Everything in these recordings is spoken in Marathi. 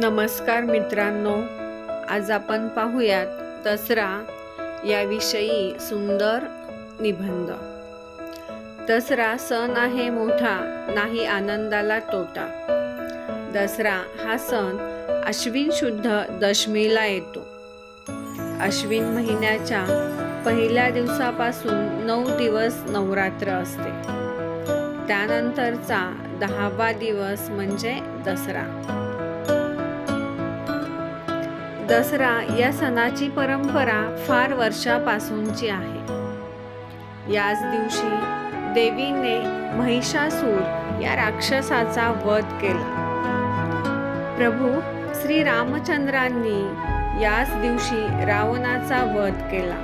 नमस्कार मित्रांनो आज आपण पाहूयात दसरा याविषयी सुंदर निबंध. दसरा सण आहे मोठा नाही आनंदाला तोटा. दसरा हा सण अश्विन शुद्ध दशमीला येतो. अश्विन महिन्याच्या पहिल्या दिवसापासून नऊ दिवस नवरात्र असते. त्यानंतरचा दहावा दिवस म्हणजे दसरा. दसरा या सणाची परंपरा फार वर्षापासूनची आहे. याच दिवशी देवीने महिषासूर या राक्षसाचा वध केला. प्रभू श्री रामचंद्रांनी याच दिवशी रावणाचा वध केला.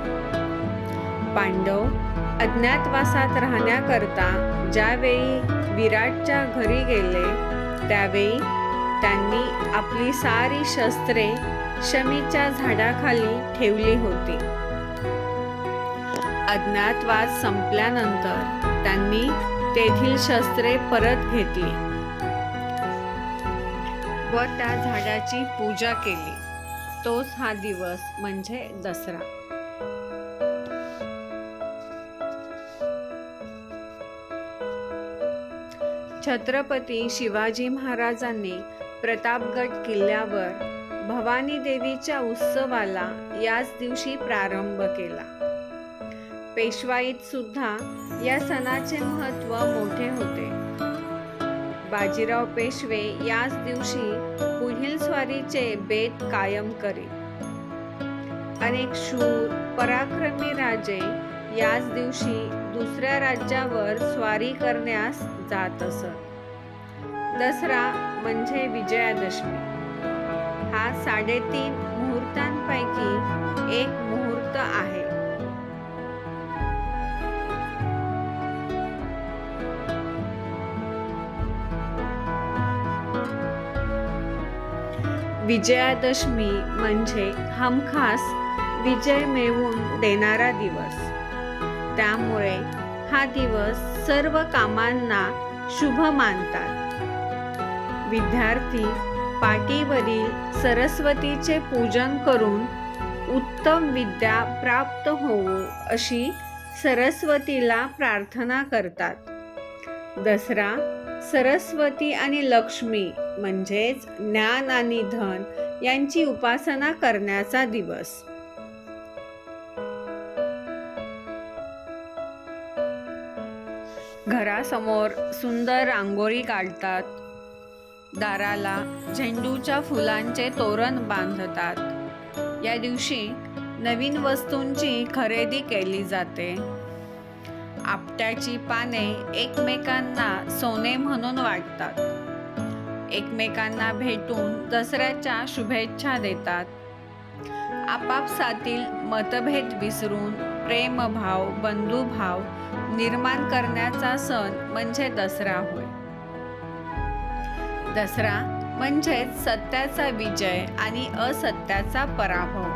पांडव अज्ञातवासात राहण्याकरता ज्यावेळी विराटच्या घरी गेले त्यावेळी त्यांनी आपली सारी शस्त्रे शमीच्या झाडाखाली ठेवली होती. अज्ञातवास संपल्यानंतर त्यांनी तेथील शस्त्रे परत घेतली व त्या झाडाची पूजा केली. तोच हा दिवस म्हणजे दसरा. छत्रपती शिवाजी महाराजांनी प्रतापगड किल्ल्यावर भवानी देवीच्या उत्सवाला याच दिवशी प्रारंभ केला. पेशवाईत सुद्धा या सणाचे महत्त्व मोठे होते. बाजीराव पेशवे याच दिवशी पुढील स्वारीचे बेत कायम करीत. अनेक शूर पराक्रमी राजे याच दिवशी दुसऱ्या राज्यावर स्वारी करण्यास जात असत. दसरा म्हणजे विजयादशमी. हा साडेतीन मुहूर्तांपैकी एक मुहूर्त आहे. विजयादशमी म्हणजे हमखास विजय मिळवून देणारा दिवस. त्यामुळे हा दिवस सर्व कामांना शुभ मानतात. विद्यार्थी पाटीवरील सरस्वतीचे पूजन करून उत्तम विद्या प्राप्त होवो अशी सरस्वतीला प्रार्थना करतात. दसरा सरस्वती आणि लक्ष्मी म्हणजेच ज्ञान आणि धन यांची उपासना करण्याचा दिवस. घरासमोर सुंदर रांगोळी काढतात. दाराला झेंडूच्या फुलांचे तोरण बांधतात. या दिवशी नवीन वस्तूंची खरेदी केली जाते. आपट्याची पाने एकमेकांना सोने म्हणून वाटतात. एकमेकांना भेटून दसऱ्याच्या शुभेच्छा देतात. आपापसातील मतभेद विसरून प्रेमभाव बंधुभाव निर्माण करण्याचा सण म्हणजे दसरा होय. दसरा म्हणजेच सत्याचा विजय आणि असत्याचा पराभव.